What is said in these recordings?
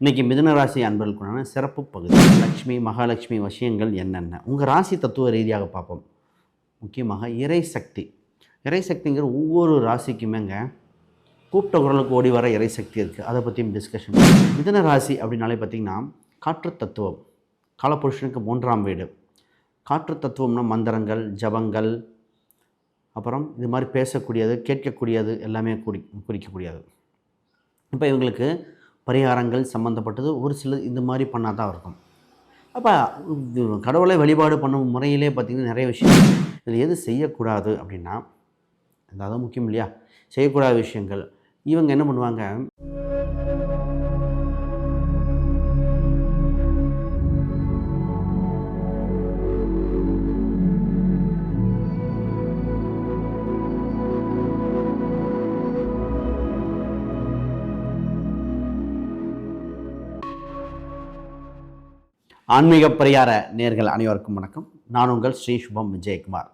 இன்றைக்கி மிதனராசி அன்பர்களுக்குண்டான சிறப்பு பகுதி. லக்ஷ்மி மகாலட்சுமி விஷயங்கள் என்னென்ன? உங்கள் ராசி தத்துவ ரீதியாக பார்ப்போம். முக்கியமாக இறை சக்தி. இறை சக்திங்கிற ஒவ்வொரு ராசிக்குமேங்க கூப்பிட்ட குரலுக்கு ஓடி வர இறை சக்தி இருக்குது அதை பற்றியும் டிஸ்கஷன் மிதன ராசி அப்படின்னாலே பார்த்திங்கன்னா காற்று தத்துவம். காலபுருஷனுக்கு மூன்றாம் வீடு. காற்று தத்துவம்னா மந்திரங்கள் ஜபங்கள் அப்புறம் இது மாதிரி பேசக்கூடியது கேட்கக்கூடியது எல்லாமே குறி குறிக்கக்கூடியது. இப்போ இவங்களுக்கு பரிகாரங்கள் சம்மந்தப்பட்டது ஒரு சில இந்த மாதிரி பண்ணால் தான் இருக்கும். அப்போ கடவுளை வழிபாடு பண்ணும் முறையிலே பார்த்திங்கன்னா நிறைய விஷயம் இதில் எது செய்யக்கூடாது அப்படின்னா அதான் முக்கியம் இல்லையா? செய்யக்கூடாத விஷயங்கள். இவங்க என்ன பண்ணுவாங்க? ஆன்மீக பரிகார நேர்கள் அனைவருக்கும் வணக்கம். நான் உங்கள் ஸ்ரீ சுபம் விஜயகுமார்.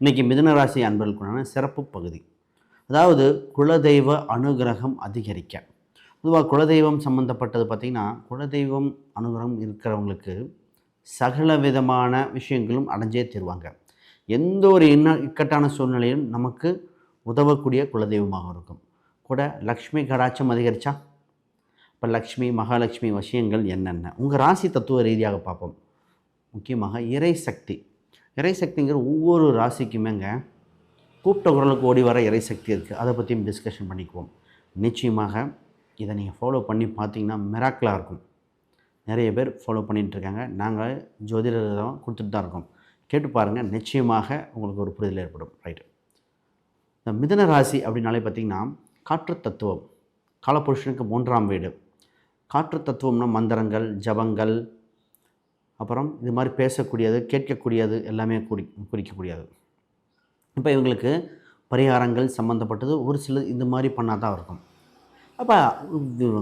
இன்றைக்கி மிதனராசி அன்பர்களுக்குண்டான சிறப்பு பகுதி. அதாவது குலதெய்வ அனுகிரகம் அதிகரிக்க. பொதுவாக குலதெய்வம் சம்மந்தப்பட்டது பார்த்திங்கன்னா குலதெய்வம் அனுகிரகம் இருக்கிறவங்களுக்கு சகல விதமான விஷயங்களும் அடைஞ்சே தருவாங்க. எந்த ஒரு இன்ன இக்கட்டான சூழ்நிலையும் நமக்கு உதவக்கூடிய குலதெய்வமாக இருக்கும். கூட லக்ஷ்மி கடாட்சம் அதிகரித்தா இப்போ லக்ஷ்மி மகாலட்சுமி விஷயங்கள் என்னென்ன? உங்கள் ராசி தத்துவ ரீதியாக பார்ப்போம். முக்கியமாக இறை சக்தி. இறை சக்திங்கிற ஒவ்வொரு ராசிக்குமேங்க கூப்பிட்ட குரலுக்கு ஓடி வர இறை சக்தி இருக்குது அதை பற்றியும் டிஸ்கஷன் பண்ணிக்குவோம். நிச்சயமாக இதை நீங்கள் ஃபாலோ பண்ணி பார்த்தீங்கன்னா மிராக்கலாக இருக்கும். நிறைய பேர் ஃபாலோ பண்ணிகிட்ருக்காங்க நாங்கள் ஜோதிடம் கொடுத்துட்டு தான் இருக்கோம். கேட்டு பாருங்கள் நிச்சயமாக உங்களுக்கு ஒரு புரிதல் ஏற்படும். ரைட்டு இந்த மிதன ராசி அப்படின்னாலே பார்த்திங்கன்னா காற்று தத்துவம். காலபுருஷனுக்கு மூன்றாம் வீடு. காற்று தத்துவம்னா மந்திரங்கள் ஜபங்கள் அப்புறம் இது மாதிரி பேசக்கூடியது கேட்கக்கூடியது எல்லாமே குறி குறிக்கக்கூடியது. இப்போ இவங்களுக்கு பரிகாரங்கள் சம்மந்தப்பட்டது ஒரு சில இந்த மாதிரி பண்ணால் தான் இருக்கும். அப்போ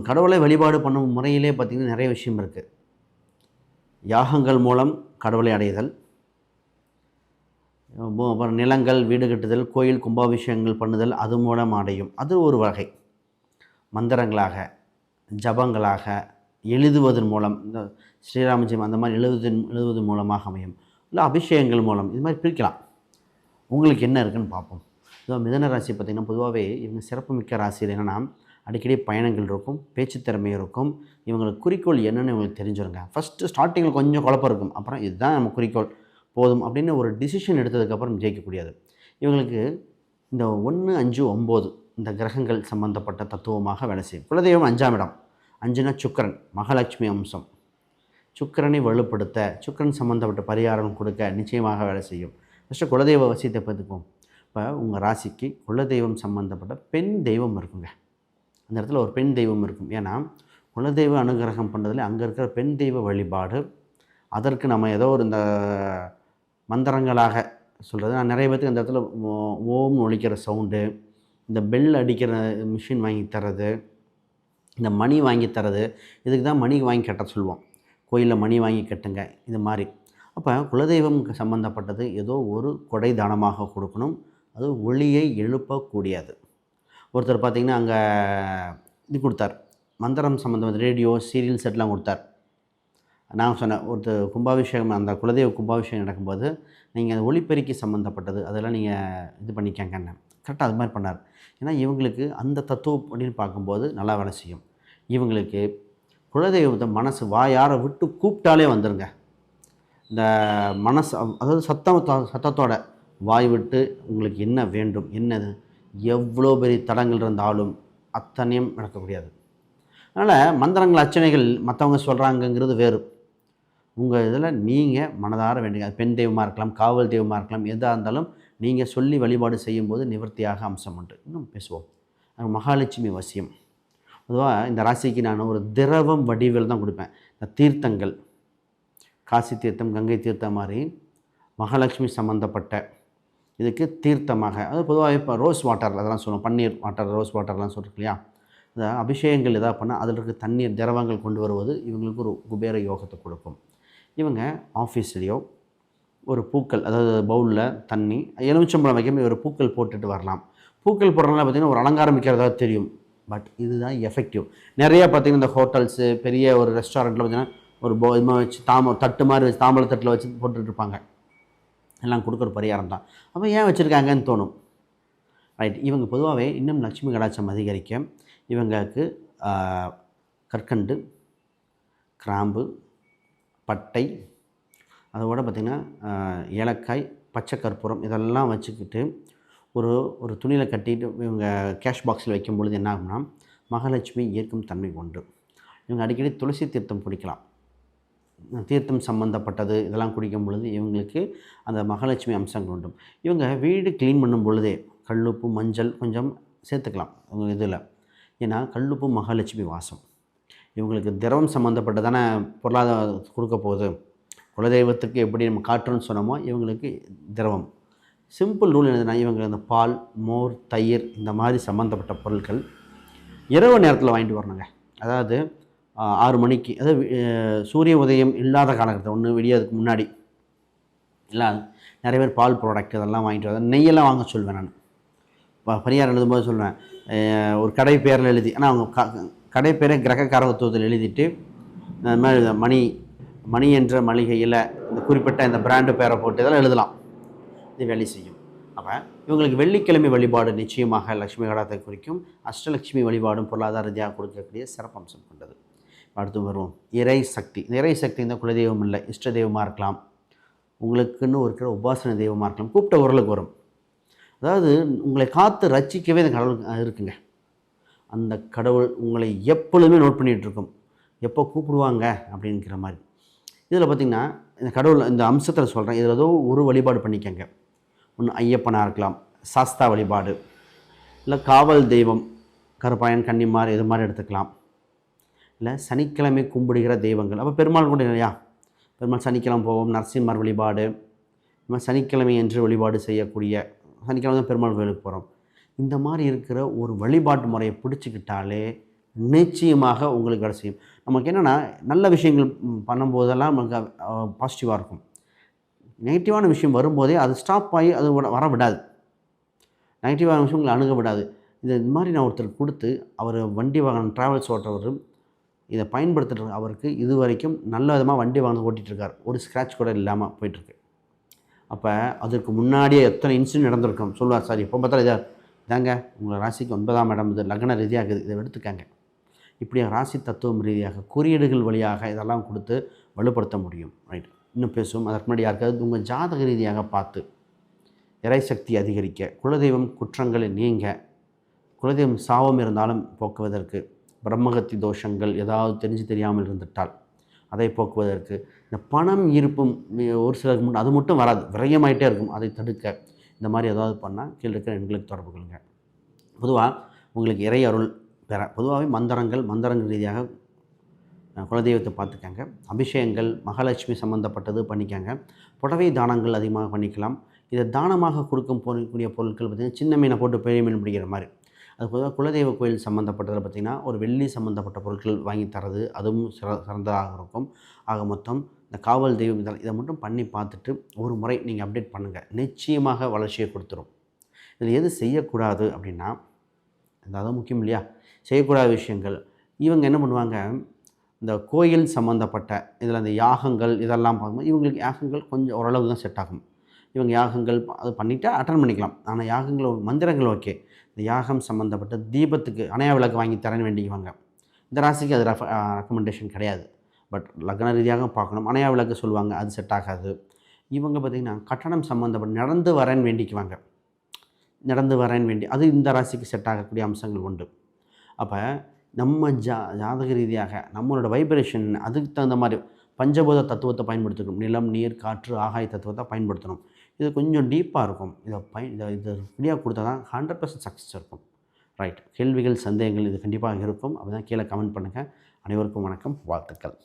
கடவுளை வழிபாடு பண்ணும் முறையிலே பார்த்திங்கன்னா நிறைய விஷயம் இருக்குது யாகங்கள் மூலம் கடவுளை அடைதல் அப்புறம் நிலங்கள் வீடு கட்டுதல் கோயில் கும்பாபிஷேகங்கள் பண்ணுதல் அது மூலம் அடையும். அது ஒரு வகை. மந்திரங்களாக ஜபங்களாக எழுதுவதன் மூலம் இந்த ஸ்ரீராமஜெயம் அந்த மாதிரி எழுதுவதன் எழுதுவதன் மூலமாக அமையும். இல்லை அபிஷேகங்கள் மூலம் இது மாதிரி பிரிக்கலாம். உங்களுக்கு என்ன இருக்குன்னு பார்ப்போம். இதோ மிதன ராசி பார்த்திங்கன்னா பொதுவாகவே இவங்க சிறப்புமிக்க ராசியில் என்னென்னா அடிக்கடி பயணங்கள் இருக்கும் பேச்சு திறமை இருக்கும். இவங்களுக்கு குறிக்கோள் என்னென்னு இவங்களுக்கு தெரிஞ்சிருங்க. ஃபஸ்ட்டு ஸ்டார்டிங்கில் கொஞ்சம் குழப்பம் இருக்கும். அப்புறம் இதுதான் நம்ம குறிக்கோள். போதும் அப்படின்னு ஒரு டிசிஷன் எடுத்ததுக்கப்புறம் ஜெயிக்கக்கூடியது. இவங்களுக்கு இந்த ஒன்று அஞ்சு ஒம்பது இந்த கிரகங்கள் சம்பந்தப்பட்ட தத்துவமாக வேலை செய்யும். குலதெய்வம் அஞ்சாம் இடம். அஞ்சுனா சுக்கரன் மகாலட்சுமி அம்சம். சுக்கரனை வலுப்படுத்த சுக்கரன் சம்மந்தப்பட்ட பரிகாரம் கொடுக்க நிச்சயமாக வேலை செய்யும். ஃபஸ்ட்டு குலதெய்வ வசியத்தை பார்த்துப்போம் இப்போ உங்கள் ராசிக்கு குலதெய்வம் சம்மந்தப்பட்ட பெண் தெய்வம் இருக்குங்க. அந்த இடத்துல ஒரு பெண் தெய்வம் இருக்கும். ஏன்னா குலதெய்வ அனுகிரகம் பண்ணுறதுல அங்கே இருக்கிற பெண் தெய்வ வழிபாடு அதற்கு நம்ம ஏதோ ஒரு இந்த மந்திரங்களாக சொல்கிறது நான் நிறைய பேருக்கு அந்த இடத்துல ஓ- ஓம் ஒழிக்கிற சவுண்டு இந்த பெல் அடிக்கிற மிஷின் வாங்கி தரது இந்த மணி வாங்கி தர்றது இதுக்கு தான் மணி வாங்கி கட்ட சொல்லுவோம் கோயிலில் மணி வாங்கி கட்டுங்க இது மாதிரி. அப்போ குலதெய்வம் சம்மந்தப்பட்டது ஏதோ ஒரு கொடை தானமாக கொடுக்கணும் அது ஒளியை எழுப்பக்கூடியது. ஒருத்தர் பார்த்திங்கன்னா அங்கே இது கொடுத்தார். மந்திரம் சம்மந்தம் ரேடியோ சீரியல் செட்லாம் கொடுத்தார். நான் சொன்னேன் ஒருத்தர் கும்பாபிஷேகம் அந்த குலதெய்வ கும்பாபிஷேகம் நடக்கும்போது நீங்கள் அது ஒளிப்பெருக்கி சம்மந்தப்பட்டது அதெல்லாம் நீங்கள் இது பண்ணிக்கங்கன்னு கரெக்டாக அது மாதிரி பண்ணார். ஏன்னா இவங்களுக்கு அந்த தத்துவம் அப்படின்னு பார்க்கும்போது நல்லா வேலை செய்யும். இவங்களுக்கு குலதெய்வத்தை மனசு வாயார விட்டு கூப்பிட்டாலே வந்துடுங்க இந்த மனசு அதாவது சத்தம் சத்தத்தோட வாய் விட்டு உங்களுக்கு என்ன வேண்டும் என்னது எவ்வளோ பெரிய தடங்கள் இருந்தாலும் அத்தனையும் நடக்க முடியாது அதனால் மந்திரங்கள் அர்ச்சனைகள் மற்றவங்க சொல்கிறாங்கங்கிறது வேறு. உங்கள் இதில் நீங்கள் மனதார வேண்டுங்க அது பெண் தெய்வமாக இருக்கலாம் காவல் தெய்வமாக இருக்கலாம் எதாக இருந்தாலும் நீங்கள் சொல்லி வழிபாடு செய்யும்போது நிவர்த்தியாக அம்சம் உண்டு. இன்னும் பேசுவோம். மகாலட்சுமி வசியம். பொதுவாக இந்த ராசிக்கு நான் ஒரு திரவம் வடிவில் தான் கொடுப்பேன். இந்த தீர்த்தங்கள் காசி தீர்த்தம் கங்கை தீர்த்தம் மாதிரி மகாலட்சுமி சம்மந்தப்பட்ட இதுக்கு தீர்த்தமாக அது பொதுவாக இப்போ ரோஸ் வாட்டர் அதெல்லாம் சொல்லுவோம். பன்னீர் வாட்டர் ரோஸ் வாட்டர்லாம் சொல்கிறோம் இல்லையா? இந்த அபிஷேகங்கள் எதாவது பண்ணால் அதில் இருக்க தண்ணீர் திரவங்கள் கொண்டு வருவது இவங்களுக்கு ஒரு குபேர யோகத்தை கொடுக்கும். இவங்க ஆஃபீஸ்லேயோ ஒரு பூக்கள் அதாவது பவுலில் தண்ணி எலுமிச்சம்பழம் வைக்காம ஒரு பூக்கள் போட்டுட்டு வரலாம். பூக்கள் போடுறதுனால பார்த்திங்கன்னா ஒரு அலங்காரம் வைக்கிறதா தெரியும். பட் இதுதான் எஃபெக்டிவ் நிறையா பார்த்தீங்கன்னா இந்த ஹோட்டல்ஸு பெரிய ஒரு ரெஸ்டாரண்ட்டில் பார்த்தீங்கன்னா ஒரு போ இது மாதிரி வச்சு தாம தட்டு மாதிரி வச்சு தாம்பள தட்டில் வச்சு போட்டுட்ருப்பாங்க எல்லாம் கொடுக்குற பரிகாரம் தான். அப்போ ஏன் வச்சுருக்காங்கன்னு தோணும். ரைட் இவங்க பொதுவாகவே இன்னும் லட்சுமி கடாச்சம் அதிகரிக்க இவங்களுக்கு கற்கண்டு கிராம்பு பட்டை அதோட பார்த்திங்கன்னா ஏலக்காய் பச்சை கற்பூரம் இதெல்லாம் வச்சுக்கிட்டு ஒரு ஒரு துணியில் கட்டிட்டு இவங்க கேஷ் பாக்ஸில் வைக்கும் பொழுது என்ன ஆகும்னா மகாலட்சுமி ஈர்க்கும் தன்மை உண்டு. இவங்க அடிக்கடி துளசி தீர்த்தம் குடிக்கலாம். தீர்த்தம் சம்பந்தப்பட்டது இதெல்லாம் குடிக்கும் பொழுது இவங்களுக்கு அந்த மகாலட்சுமி அம்சங்கள் உண்டு. இவங்க வீடு க்ளீன் பண்ணும் பொழுதே கல்லுப்பு மஞ்சள் கொஞ்சம் சேர்த்துக்கலாம் இதில். ஏன்னா கல்லுப்பு மகாலட்சுமி வாசம். இவங்களுக்கு திரவம் சம்மந்தப்பட்டதான பொருளாதாரம் கொடுக்க போகுது. குலதெய்வத்துக்கு எப்படி நம்ம காற்றுன்னு சொன்னோமோ இவங்களுக்கு திரவம். சிம்பிள் ரூல் என்னதுன்னா இவங்க அந்த பால் மோர் தயிர் இந்த மாதிரி சம்மந்தப்பட்ட பொருட்கள் இரவு நேரத்தில் வாங்கிட்டு வரணுங்க. அதாவது ஆறு மணிக்கு அதாவது சூரிய உதயம் இல்லாத காலகட்டத்தில் ஒன்று விடியதுக்கு முன்னாடி. இல்லை நிறைய பேர் பால் ப்ராடக்ட் இதெல்லாம் வாங்கிட்டு வர நெய்யெல்லாம் வாங்க சொல்வேன் நான். பரிகாரம் எழுதும்போது சொல்லுவேன் ஒரு கடை பேரில் எழுதி ஆனால் அவங்க கடைப்பேரை கிரக காரகத்துவத்தில் எழுதிட்டு இந்த மாதிரி இந்த மணி மணி என்ற மளிகையில் இந்த குறிப்பிட்ட இந்த பிராண்டு பேரை போட்டு இதெல்லாம் எழுதலாம். இது வேலை செய்யும். அப்போ இவங்களுக்கு வெள்ளிக்கிழமை வழிபாடு நிச்சயமாக லட்சுமி கடாத்தை குறிக்கும். அஷ்டலட்சுமி வழிபாடும் பொருளாதார ரீதியாக கொடுக்கக்கூடிய சிறப்பம்சம் கொண்டது. அடுத்து வருவோம். இறை சக்தி. இறை சக்தி இந்த குலதெய்வம் இல்லை. இஷ்ட தெய்வமாக இருக்கலாம். உங்களுக்குன்னு இருக்கிற உபாசன தெய்வமாக இருக்கலாம். கூப்பிட்ட உரலுக்கு வரும். அதாவது உங்களை காத்து ரசிக்கவே இந்த கடவுள் இருக்குங்க. அந்த கடவுள் உங்களை எப்பொழுதுமே நோட் பண்ணிகிட்ருக்கும். எப்போ கூப்பிடுவாங்க? அப்படிங்கிற மாதிரி. இதில் பார்த்திங்கன்னா இந்த கடவுள் இந்த அம்சத்தில் சொல்கிறேன் இதில் ஏதோ ஒரு வழிபாடு பண்ணிக்கங்க. ஒன்று ஐயப்பனாக இருக்கலாம் சாஸ்தா வழிபாடு இல்லை காவல் தெய்வம் கருப்பாயன் கன்னிமார் இது மாதிரி எடுத்துக்கலாம். இல்லை சனிக்கிழமை கும்பிடுகிற தெய்வங்கள் அப்போ பெருமாள் கூட இல்லையா? பெருமாள் சனிக்கிழமை போவோம் நரசிம்மர் வழிபாடு இந்த மாதிரி சனிக்கிழமை என்று வழிபாடு செய்யக்கூடிய சனிக்கிழமை தான் பெருமாள் கோயிலுக்கு போகிறோம். இந்த மாதிரி இருக்கிற ஒரு வழிபாட்டு முறையை பிடிச்சிக்கிட்டாலே நிச்சயமாக உங்களுக்கு வேலை செய்யும். நமக்கு என்னென்னா நல்ல விஷயங்கள் பண்ணும்போதெல்லாம் நமக்கு பாசிட்டிவாக இருக்கும். நெகட்டிவான விஷயம் வரும்போதே அது ஸ்டாப் ஆகி அது வர- விடாது. நெகட்டிவான விஷயங்களை அணுக விடாது. இது இந்த மாதிரி நான் ஒருத்தர் கொடுத்து அவர் வண்டி வாகனம் ட்ராவல்ஸ் ஓட்டுறவர் இதை பயன்படுத்துகிற அவருக்கு இது வரைக்கும் நல்ல விதமாக வண்டி வாகனம் ஓட்டிகிட்டு இருக்கார் ஒரு ஸ்க்ராட்ச் கூட இல்லாமல் போயிட்டுருக்கு. அப்போ அதற்கு முன்னாடியே எத்தனை இன்சிடென்ட் நடந்திருக்கும்? சொல்லுவார் சார் இப்போ பார்த்தாலும் இதை இதாங்க உங்கள் ராசிக்கு ஒன்பதாம் இடம் இது லக்ன ரீதியாக இருக்குது இதை எடுத்துக்காங்க. இப்படி ராசி தத்துவம் ரீதியாக குறியீடுகள் வழியாக இதெல்லாம் கொடுத்து வலுப்படுத்த முடியும். ரைட் இன்னும் பேசுவோம். அதற்கு முன்னாடி யாருக்காவது உங்கள் ஜாதக ரீதியாக பார்த்து இறைசக்தி அதிகரிக்க குலதெய்வம் குற்றங்களை நீங்க குலதெய்வம் சாபம் இருந்தாலும் போக்குவதற்கு பிரம்மகத்தி தோஷங்கள் ஏதாவது தெரிஞ்சு தெரியாமல் இருந்துட்டால் அதை போக்குவதற்கு இந்த பணம் இருப்பும் ஒரு சிலருக்கு முன் அது மட்டும் வராது. விரயமாயிட்டே இருக்கும். அதை தடுக்க இந்த மாதிரி ஏதாவது பண்ணால் கீழே இருக்கிற எண்களுக்கு தொடர்பு கொள்ளுங்க பொதுவாக உங்களுக்கு இறை அருள் பெற பொதுவாகவே மந்திரங்கள் மந்திரங்கள் ரீதியாக குலதெய்வத்தை பார்த்துக்கங்க. அபிஷேகங்கள் மகாலட்சுமி சம்மந்தப்பட்டது பண்ணிக்கங்க. புடவை தானங்கள் அதிகமாக பண்ணிக்கலாம். இதை தானமாக கொடுக்கும் போகக்கூடிய பொருட்கள் பார்த்திங்கன்னா சின்ன மீனை போட்டு பெரிய மீன் பிடிக்கிற மாதிரி. அது பொதுவாக குலதெய்வ கோயில் சம்மந்தப்பட்டதில் பார்த்திங்கன்னா ஒரு வெள்ளி சம்மந்தப்பட்ட பொருட்கள் வாங்கி தரது அதுவும் சிற சிறந்ததாக இருக்கும். ஆக மொத்தம் இந்த காவல் தெய்வம் இதெல்லாம் இதை மட்டும் பண்ணி பார்த்துட்டு ஒரு முறை நீங்கள் அப்டேட் பண்ணுங்கள் நிச்சயமாக வளர்ச்சியை கொடுத்துரும். இதில் எது செய்யக்கூடாது அப்படின்னா அதான் முக்கியம் இல்லையா? செய்யக்கூடாத விஷயங்கள். இவங்க என்ன பண்ணுவாங்க? இந்த கோயில் சம்மந்தப்பட்ட இதில் அந்த யாகங்கள் இதெல்லாம் பார்க்கும்போது இவங்களுக்கு யாகங்கள் கொஞ்சம் ஓரளவு தான் செட் ஆகும். இவங்க யாகங்கள் அது பண்ணிவிட்டு அட்டன் பண்ணிக்கலாம். ஆனால் யாகங்கள் மந்திரங்கள் ஓகே. இந்த யாகம் சம்மந்தப்பட்ட தீபத்துக்கு அணையா விளக்கு வாங்கி தரேன்னு வேண்டிக்குவாங்க. இந்த ராசிக்கு அது ரெக்கமெண்டேஷன் கிடையாது. பட் லக்ன ரீதியாக பார்க்கணும். அணையா விளக்கு சொல்லுவாங்க அது செட் ஆகாது. இவங்க பார்த்திங்கன்னா கட்டணம் சம்மந்தப்பட்ட நடந்து வரேன்னு வேண்டிக்குவாங்க. நடந்து வரேன்னு வேண்டி அது இந்த ராசிக்கு செட் ஆகக்கூடிய அம்சங்கள் உண்டு. அப்போ நம்ம ஜா ஜாதக ரீதியாக நம்மளோட வைப்ரேஷன் அதுக்கு தகுந்த மாதிரி பஞ்சபூத தத்துவத்தை பயன்படுத்தணும் நிலம் நீர் காற்று ஆகாய தத்துவத்தை பயன்படுத்தணும். இது கொஞ்சம் டீப்பாக இருக்கும். இதை பயன் இதை இது ஃப்ரீயாக கொடுத்தா தான் ஹண்ட்ரட் பர்சன்ட் சக்ஸஸ் இருக்கும். ரைட் கேள்விகள் சந்தேகங்கள் இது கண்டிப்பாக இருக்கும். அப்படி தான் கீழே கமெண்ட் பண்ணுங்கள் அனைவருக்கும் வணக்கம். வாழ்த்துக்கள்.